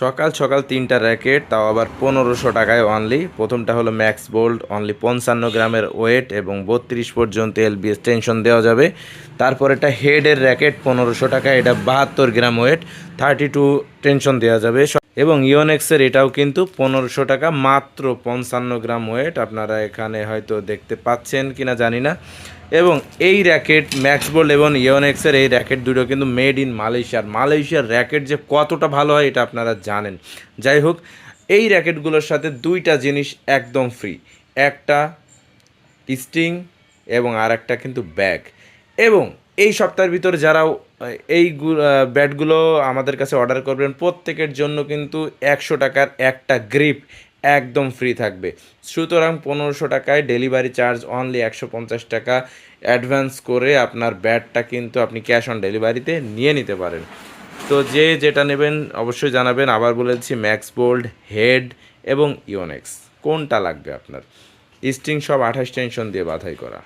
সকাল সকাল তিনটা র্যাকেট, তাও আবার পনেরোশো টাকায় অনলি প্রথমটা হলো ম্যাক্স বোল্ড অনলি পঞ্চান্ন গ্রামের ওয়েট এবং বত্রিশ পর্যন্ত এলবিএস টেনশন দেওয়া যাবে। তারপর এটা হেডের র্যাকেট, পনেরোশো টাকা এটা বাহাত্তর gram weight thirty two tension দেওয়া যাবে। এবং ইওনেক্সের এটাও কিন্তু পনেরোশো টাকা, মাত্র পঞ্চান্ন গ্রাম ওয়েট। আপনারা এখানে হয়তো দেখতে পাচ্ছেন কিনা জানি না। এবং এই র্যাকেট ম্যাক্স বোল্ড এবং ইওনেক্সের এই র্যাকেট দুটো কিন্তু মেড ইন মালয়েশিয়ার। মালয়েশিয়ার র্যাকেট যে কতটা ভালো হয় এটা আপনারা জানেন। যাই হোক, এই র্যাকেটগুলোর সাথে দুইটা জিনিস একদম ফ্রি একটা স্টিং এবং আর একটা কিন্তু ব্যাগ। এবং এই সপ্তাহের ভিতর যারা, এই ব্যাটগুলো আমাদের কাছে অর্ডার করবেন, প্রত্যেকের জন্য কিন্তু একশো টাকার একটা গ্রিপ একদম ফ্রি থাকবে। সুতরাং পনেরোশো টাকায় ডেলিভারি চার্জ অনলি একশো পঞ্চাশ টাকা অ্যাডভান্স করে আপনার ব্যাটটা কিন্তু আপনি ক্যাশ অন ডেলিভারিতে নিয়ে নিতে পারেন। তো যে যেটা নেবেন অবশ্যই জানাবেন। আবার বলেছি ম্যাক্স বোল্ড হেড এবং ইওনেক্স কোনটা লাগবে আপনার? স্টিং সব আঠাশ টেনশন দিয়ে বাধাই করা।